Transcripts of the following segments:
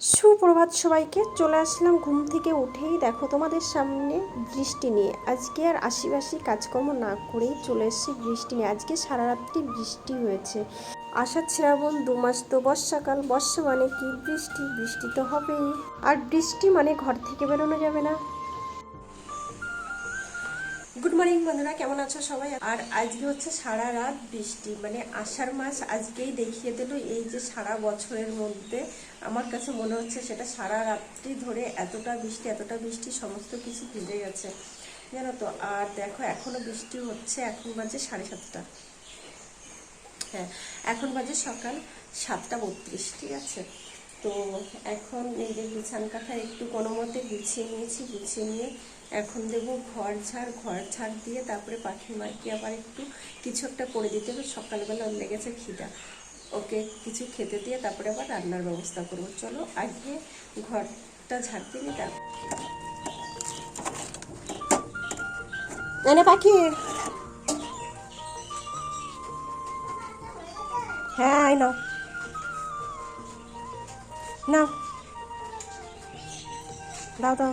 সুপ্রভাত সবাইকে, চলে আসলাম ঘুম থেকে উঠেই। দেখো তোমাদের সামনে বৃষ্টি নিয়ে। আজকে আর আশিবাসি কাজকর্ম না করেই চলে এসেছি বৃষ্টি নিয়ে। আজকে সারা রাত্রি বৃষ্টি হয়েছে। আষাঢ়, শ্রাবণ, দু মাস তো বর্ষাকাল। বর্ষা মানে কি বৃষ্টি? বৃষ্টি তো হবেই। আর বৃষ্টি মানে ঘর থেকে বেরোনো যাবে না। গুড মর্নিং বন্ধুরা, কেমন আছো সবাই? আর আজকে হচ্ছে সারা রাত বৃষ্টি। মানে আষাঢ় মাস আজকেই দেখিয়ে দিল এই যে সারা বছরের মধ্যে আমার কাছে মনে হচ্ছে সেটা সারা রাত্রি ধরে এতটা বৃষ্টি এতটা বৃষ্টি, সমস্ত কিছু ভিজে গেছে। জানো তো? আর দেখো, এখনও বৃষ্টি হচ্ছে, এখন বাজে সাড়ে সাতটা। হ্যাঁ এখন বাজে সকাল সাতটা বত্রিশ, ঠিক আছে? তো এখন এই বিছান কাঁথা একটু কোনো মতে গুছিয়ে নিয়েছি, গুছিয়ে নিয়ে এখন দেবো ঘর ঝাড় ঘর ঝাড় দিয়ে তারপরে পাখির মাকে আবার একটু কিছু একটা করে দিতে হবে? সকালবেলা লেগেছে খিদা। ওকে কিছু খেতে দিয়ে তারপরে আবার রান্নার ব্যবস্থা করব। চলো আগে ঘরটা ঝাড় দিয়ে তারপর এনে পাখি হ্যাঁ আই নাও। নাও। দাও দাও।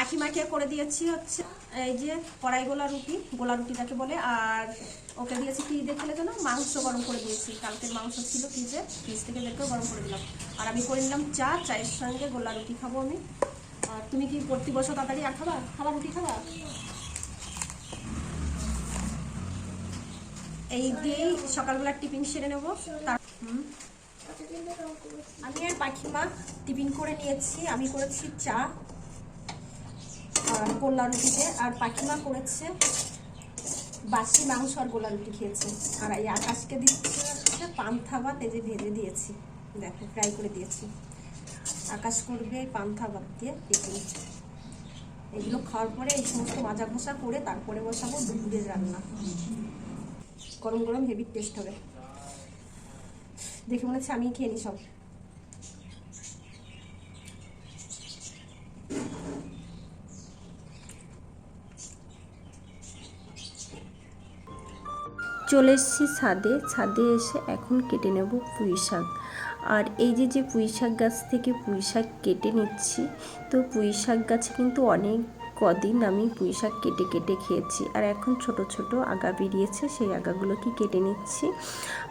পাখি মাখিয়ে করে দিয়েছি হচ্ছে, এই যে কড়াই গোলা রুটি গোলা রুটি যাকে বলে, আর ওকে দিয়েছি কি দেখলে খেলে যেন মাংস গরম করে দিয়েছি। কালকের মাংস ছিল ফ্রিজে ফ্রিজ থেকে বের করে গরম করে দিলাম। আর আমি করে নিলাম চা, চায়ের সঙ্গে গোলা রুটি খাব আমি। আর তুমি কি প্রতি বছর তাড়াতাড়ি আর খাবা? খাবা রুটি খাবা? এই দিয়েই সকালবেলা টিফিন সেরে নেব। তার। আমি আর পাখিমা টিফিন করে নিয়েছি। আমি করেছি চা। গোল্লা রুটিতে আর পাখিমা করেছে বাসি মাংস আর গোলা রুটি খেয়েছে। আর এই আকাশকে দিচ্ছে পান্থা ভাত, এই যে ভেজে দিয়েছি। দেখো ফ্রাই করে দিয়েছি। আকাশ করবে পান্থা ভাত দিয়ে টিফিন এগুলো খাওয়ার পরে এই সমস্ত মাজা ঘষা করে তারপরে বসাবো দুপুরের রান্না। গরম গরম হেভি টেস্ট হবে। দেখে মনে হচ্ছে আমি খেয়ে নিই সব। চলে এসেছি ছাদে। ছাদে এসে এখন কেটে নেব পুঁই শাক। আর এই যে যে পুঁই শাক গাছ থেকে পুঁই শাক কেটে নিচ্ছি, তো পুঁই শাক গাছে কিন্তু অনেক কদিন আমি পুঁই শাক কেটে কেটে খেয়েছি। আর এখন ছোট ছোট আগা বেরিয়েছে, সেই আগাগুলোকে কেটে নিচ্ছি।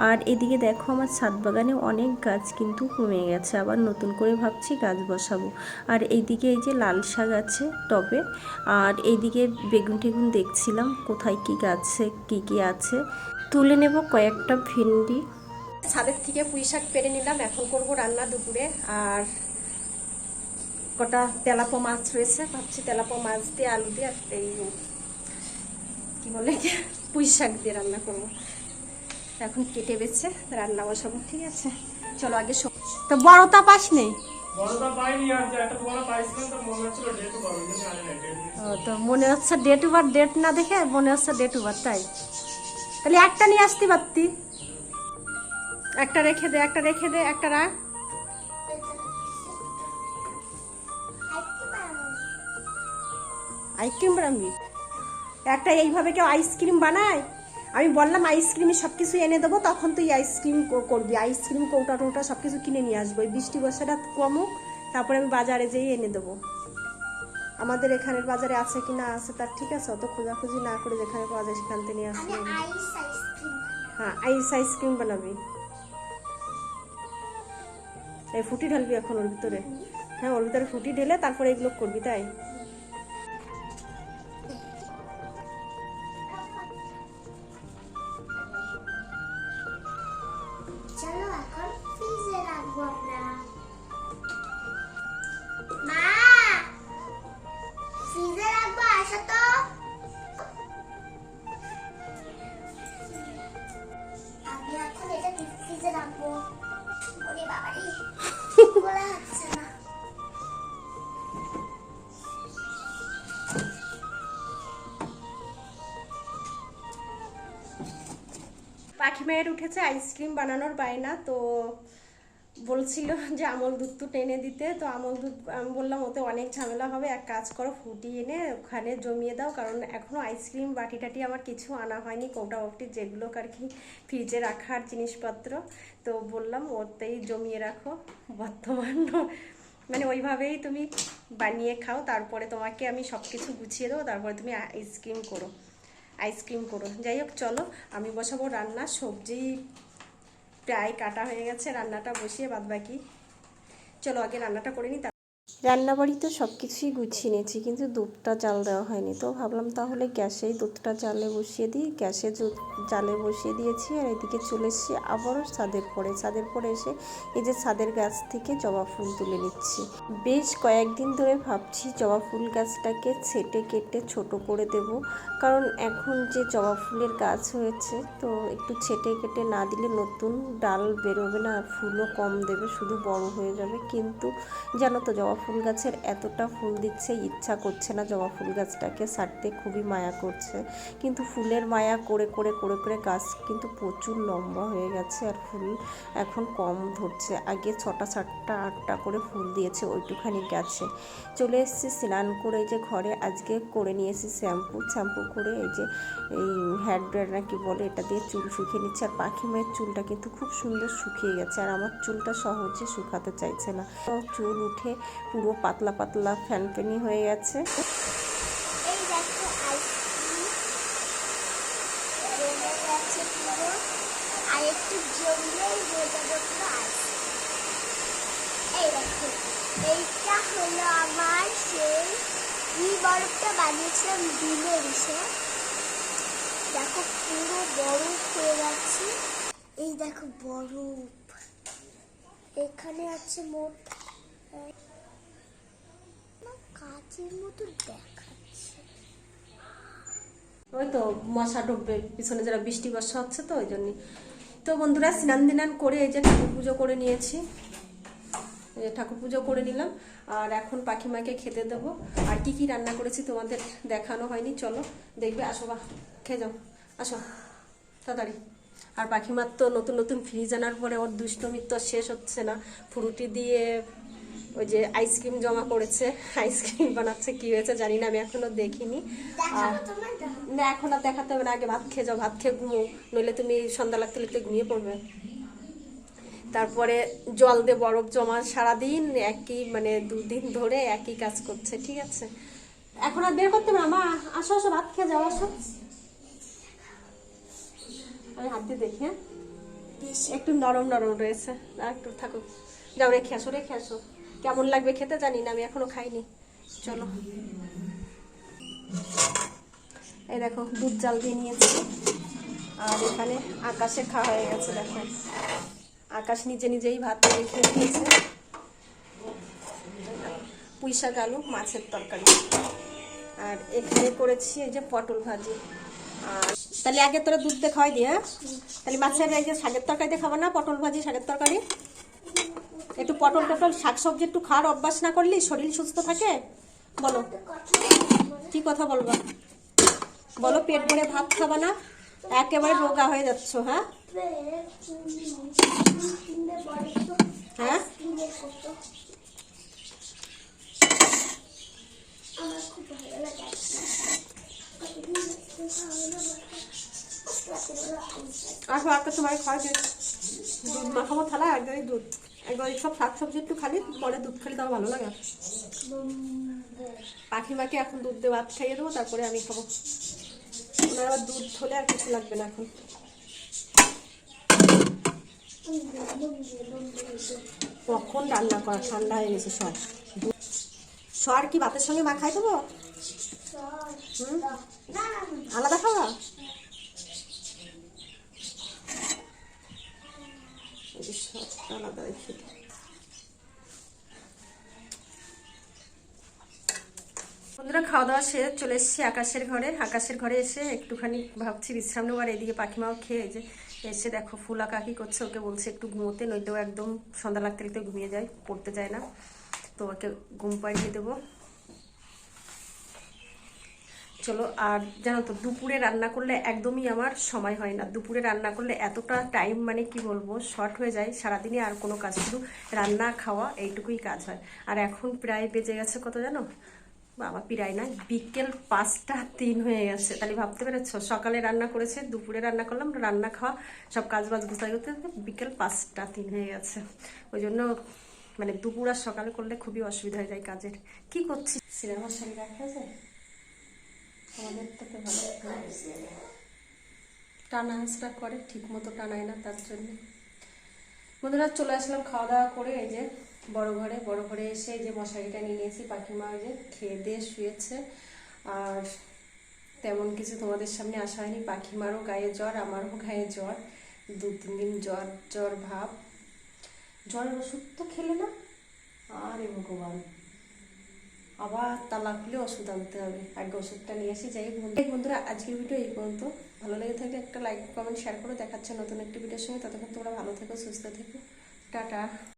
আর এদিকে দেখো আমার ছাদ বাগানে অনেক গাছ কিন্তু কমে গেছে। আবার নতুন করে ভাবছি গাছ বসাবো। আর এইদিকে এই যে লাল শাক আছে টবে, আর এইদিকে বেগুন টেগুন দেখছিলাম কোথায় কি গাছে, কি কি আছে। তুলে নেব কয়েকটা ভেন্ডি। ছাদের থেকে পুঁই শাক পেরে নিলাম, এখন করব রান্না দুপুরে। আর কটা তেলাপো মাছ রয়েছে ভাবছি তেলাপো মাছ দিয়ে আলু দিয়ে আর এই কি বলে পুঁই শাক দিয়ে রান্না করব। এখন কেটে বেছে রান্না বসাবো ঠিক আছে। চলো আগে তো পাস নেই? বড় পাইছিলাম তো হচ্ছিল ডেট বড় কিন্তু জানি না ডেট ও, তো মনে হচ্ছে ডেট ওভার ডেট না দেখে মনে হচ্ছে ডেট ওভার তাই। তাহলে একটা নিয়ে আসতে পারতি। একটা রেখে দে একটা রেখে দে একটা রাখ। আইসক্রিম বানাবি? একটা এইভাবে কেউ আইসক্রিম বানায়? আমি বললাম আইসক্রিমে সব কিছু এনে দেবো তখন তুই আইসক্রিম কো- করবি। আইসক্রিম কৌটা টৌটা সব কিছু কিনে নিয়ে আসব। এই বৃষ্টি বর্ষাটা কমুক তারপরে আমি বাজারে যেয়ে এনে দেবো। আমাদের এখানের বাজারে আছে কি না আছে তার ঠিক আছে অত খোঁজাখুঁজি না করে যেখানে পাওয়া যায় সেখান থেকে নিয়ে আসব। হ্যাঁ আইস আইসক্রিম বানাবি। এই ফুটি ঢালবি এখন ওর ভিতরে। হ্যাঁ ওর ভিতরে ফুটি ঢেলে তারপরে এগুলো করবি তাই? মেয়ের উঠেছে আইসক্রিম বানানোর বায়না। তো বলছিল যে আমল দুধ তো টেনে দিতে। তো আমল দুধ, আমি বললাম, ওতে অনেক ঝামেলা হবে। এক কাজ করো, ফুটিয়ে এনে ওখানে জমিয়ে দাও। কারণ এখনও আইসক্রিম বাটি টাটি আমার কিছু আনা হয়নি। কৌটা বাটি যেগুলো আর কি ফ্রিজে রাখার জিনিসপত্র। তো বললাম, ওতেই জমিয়ে রাখো বর্তমান। মানে ওইভাবেই তুমি বানিয়ে খাও। তারপরে তোমাকে আমি সব কিছু গুছিয়ে দেবো। তারপরে তুমি আইসক্রিম করো। আইসক্রিম করুন। যাই হোক, চলো, আমি বসাবো রান্না। সবজি প্রায় কাটা হয়ে গেছে, রান্নাটা বসিয়ে বাদ বাকি চলো, আগে রান্নাটা করে নিই রান্নাবাড়িতে সব কিছুই গুছিয়ে নিয়েছি, কিন্তু দুধটা জাল দেওয়া হয়নি। তো ভাবলাম তাহলে গ্যাসেই দুধটা জালে বসিয়ে দিই। গ্যাসে জালে বসিয়ে দিয়েছি আর এদিকে চলে এসেছি আবারও ছাদের পরে। ছাদের পরে এসে এই যে ছাদের গাছ থেকে জবা ফুল তুলে নিচ্ছি। বেশ কয়েকদিন ধরে ভাবছি জবা ফুল গাছটাকে ছেটে কেটে ছোট করে দেব। কারণ এখন যে জবা ফুলের গাছ হয়েছে, তো একটু ছেটে কেটে না দিলে নতুন ডাল বেরোবে না, ফুলও কম দেবে, শুধু বড় হয়ে যাবে। কিন্তু জানো তো জবা ফুল গাছের এতটা ফুল দিচ্ছে, ইচ্ছা করছে না জবা ফুল গাছটাকে ছাড়তে খুবই মায়া করছে। কিন্তু ফুলের মায়া করে করে করে করে গাছ কিন্তু প্রচুর লম্বা হয়ে গেছে আর ফুল এখন কম ধরছে। আগে ছটা, সাতটা, আটটা করে ফুল দিয়েছে, ওইটুখানি গাছে। চলে এসেছি স্নান করে যে ঘরে, আজকে করে নিয়ে এসেছি শ্যাম্পু। শ্যাম্পু করে এই যে এই হেয়ার ড্রায়ার না কি বলে, এটা দিয়ে চুল শুকিয়ে নিচ্ছে। আর পাখি মায়ের চুলটা কিন্তু খুব সুন্দর শুকিয়ে গেছে। আর আমার চুলটা সহজে শুকাতে চাইছে না। চুল উঠে পুরো পাতলা পাতলা ফ্যানফ্যানি হয়ে গেছে। একটু এইটা হলো আমার সেই দেখো পুরো বরফ হয়ে যাচ্ছে এই দেখো বরফ। এখানে আছে মোট এক না কাচের মতো দেখাচ্ছে। ওই তো মশা ঢুকবে, পিছনে যারা বৃষ্টি বর্ষা হচ্ছে তো, ওই জন্যই। তো বন্ধুরা, স্নান দিনান করে এই যে ঠাকুর পুজো করে নিয়েছি। ঠাকুর পুজো করে নিলাম, আর এখন পাখিমাকে খেতে দেবো। আর কি কি রান্না করেছি তোমাদের দেখানো হয়নি, চলো দেখবে, আসো বা, খেয়ে যাও, আসো, তাড়াতাড়ি। আর পাখিমার তো নতুন নতুন ফ্রিজ আনার পরে ওর দুষ্টমির তো শেষ হচ্ছে না। ফ্রুটি দিয়ে ওই যে আইসক্রিম জমা করেছে আইসক্রিম বানাচ্ছে কি হয়েছে জানি না আমি এখনও দেখিনি। না এখন আর দেখাতে হবে না আগে ভাত খেয়ে যাও ভাত খেয়ে ঘুমো নইলে তুমি সন্ধ্যা লাগতে লাগতে ঘুমিয়ে পড়বে। তারপরে জল দিয়ে বরফ জমা সারাদিন একই মানে দুদিন ধরে একই কাজ করছে ঠিক আছে? এখন আর বের করতে না মা আসো আসো ভাত খেয়ে যাও আসো। আমি হাত দিয়ে দেখি হ্যাঁ? একটু নরম নরম রয়েছে আর একটু থাকুক। যাও রেখে আসো রেখে আসো। কেমন লাগবে খেতে জানি না, আমি এখনও খাইনি। চলো। এই দেখো, দুধ জাল দিয়ে নিয়েছি। আর এখানে আকাশে খাওয়া হয়ে গেছে, দেখো। আকাশ নিজে নিজেই ভাত রেখে দিয়েছে পুঁই শাক, আলু, মাছের তরকারি। আর এখানে করেছি এই যে পটল ভাজি। আর তাহলে আগে তোরা দুধ দিয়ে খাওয়াই দিয়ে তাহলে মাছের এই যে শাকের তরকারি দিয়ে খাব না, পটল ভাজি, শাকের তরকারি? একটু পটল টটল, শাক সবজি একটু খাওয়ার অভ্যাস না করলি শরীর সুস্থ থাকে? বলো। কি কথা বলবা? বলো, পেট ভরে ভাত খাবা না? একেবারে রোগা হয়ে যাচ্ছ হ্যাঁ? হ্যাঁ? খুব ভালো লাগে। আসো একটা সময় খাওয়া যে দুধ মাখাবো থালা একদমই দুধ। একবার সব শাক সবজি একটু খালি, পরে দুধ খালি তাও ভালো লাগে। পাখি মাকে এখন দুধ দিয়ে ভাত খাইয়ে দেবো, তারপরে আমি খাব। ওনার আবার দুধ হলে আর কিছু লাগবে না এখন। কখন রান্না করা? ঠান্ডা হয়ে গেছে সব সর কি ভাতের সঙ্গে মা খাই দেবো? আলাদা খাওয়া? বন্ধুরা, খাওয়া দাওয়া সেরে চলে এসেছি আকাশের ঘরে। আকাশের ঘরে এসে একটুখানি ভাবছি বিশ্রাম নেব, আর এদিকে পাখিমাও খেয়ে যে এসে দেখো ফুল আঁকা কি করছে, ওকে বলছে একটু ঘুমোতে নইলেও একদম সন্ধ্যা লাগতে লাগতে ঘুমিয়ে যায়, পড়তে যায় না। তো ওকে ঘুম পাড়িয়ে দেবো। চলো, আর জানো তো, দুপুরে রান্না করলে একদমই আমার সময় হয় না। দুপুরে রান্না করলে এতটা টাইম মানে কি বলব শর্ট হয়ে যায় সারাদিনে আর কোনো কাজ, শুধু রান্না, খাওয়া এইটুকুই কাজ হয়। আর এখন প্রায় বেজে গেছে কত জানো? বাবা পিরাই না, বিকেল পাঁচটা তিন হয়ে গেছে। তাহলে ভাবতে পেরেছ, সকালে রান্না করেছে, দুপুরে রান্না করলাম, রান্না, খাওয়া, সব কাজ বাজ গুছাই করতে বিকেল পাঁচটা তিন হয়ে গেছে। ওই জন্য মানে দুপুর আর সকালে করলে খুবই অসুবিধা হয়ে যায় কাজের। কি করছি সিনেমার সঙ্গে রাখা যায় আমাদের তো ভালো। টানা হাসরা করে ঠিক মতো টানায় না তার জন্য। বন্ধুরা, চলে আসলাম খাওয়া দাওয়া করে, এই যে বড় ঘরে। বড় ঘরে এসে যে মশারিটা নিয়ে নিয়েছি পাখিমা যে খেয়ে দিয়ে শুয়েছে। আর তেমন কিছু তোমাদের সামনে আসা হয়নি পাখিমারও গায়ে জ্বর, আমারও গায়ে জ্বর। দু তিন দিন জ্বর জ্বর ভাব। জ্বরের ওষুধ তো খেলে না? আরে ভগবান। আবার তালা খুলে ওষুধ আনতে হবে। আগে ওষুধটা নিয়ে আসি, যাই বন্ধু- বন্ধুরা, আজকের ভিডিও এই পর্যন্ত। ভালো লেগে থাকলে একটা লাইক কমেন্ট শেয়ার করে। দেখাচ্ছে নতুন একটি ভিডিওর সঙ্গে। ততক্ষণ তোমরা ভালো থেকো, সুস্থ থেকো। টাটা।